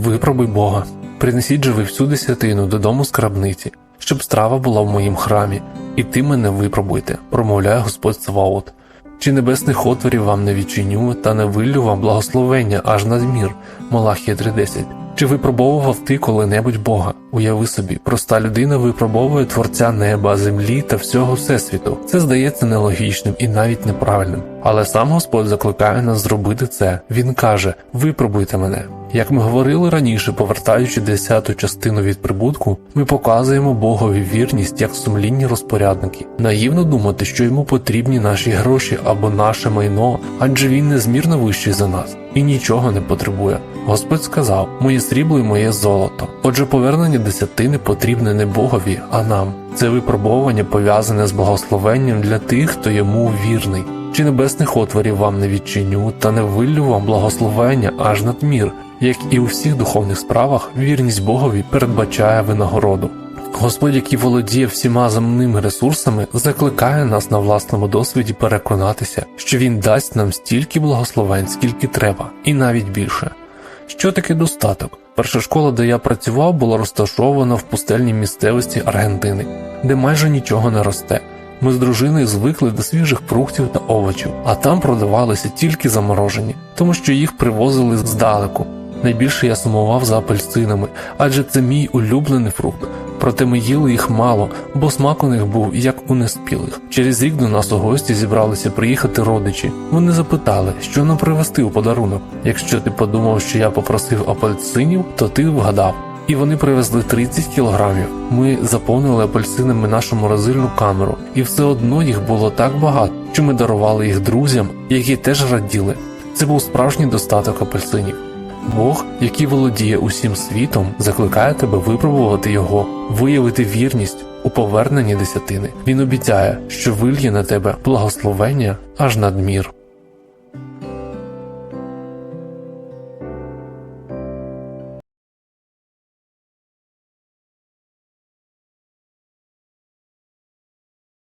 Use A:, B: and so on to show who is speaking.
A: Випробуй Бога, принесіть же ви всю десятину додому скарбниці, щоб страва була в моїм храмі, і ти мене випробуйте, промовляє Господь Саваот. Чи небесних отворів вам не відчиню, та не виллю вам благословення аж надмір, Малахія 3.10. Чи випробовував ти коли-небудь Бога? Уяви собі, проста людина випробовує творця неба, землі та всього всесвіту. Це здається нелогічним і навіть неправильним. Але сам Господь закликає нас зробити це. Він каже: випробуйте мене. Як ми говорили раніше, повертаючи десяту частину від прибутку, ми показуємо Богові вірність як сумлінні розпорядники. Наївно думати, що йому потрібні наші гроші або наше майно, адже він незмірно вищий за нас і нічого не потребує. Господь сказав: Моє срібло і моє золото. Отже, повернення десятини потрібне не Богові, а нам. Це випробовування пов'язане з благословенням для тих, хто йому вірний. Чи небесних отворів вам не відчиню, та не виллю вам благословення аж надмір, як і у всіх духовних справах, вірність Богові передбачає винагороду. Господь, який володіє всіма земними ресурсами, закликає нас на власному досвіді переконатися, що Він дасть нам стільки благословень, скільки треба, і навіть більше. Що таке достаток? Перша школа, де я працював, була розташована в пустельній місцевості Аргентини, де майже нічого не росте. Ми з дружиною звикли до свіжих фруктів та овочів, а там продавалися тільки заморожені, тому що їх привозили здалеку. Найбільше я сумував за апельсинами, адже це мій улюблений фрукт. Проте ми їли їх мало, бо смак у них був як у неспілих. Через рік до нас у гості зібралися приїхати родичі. Вони запитали, що нам привезти у подарунок. Якщо ти подумав, що я попросив апельсинів, то ти вгадав. І вони привезли 30 кілограмів. Ми заповнили апельсинами нашу морозильну камеру, і все одно їх було так багато, що ми дарували їх друзям, які теж раділи. Це був справжній достаток апельсинів. Бог, який володіє усім світом, закликає тебе випробувати його, виявити вірність у поверненні десятини. Він обіцяє, що вильє на тебе благословення аж надмір.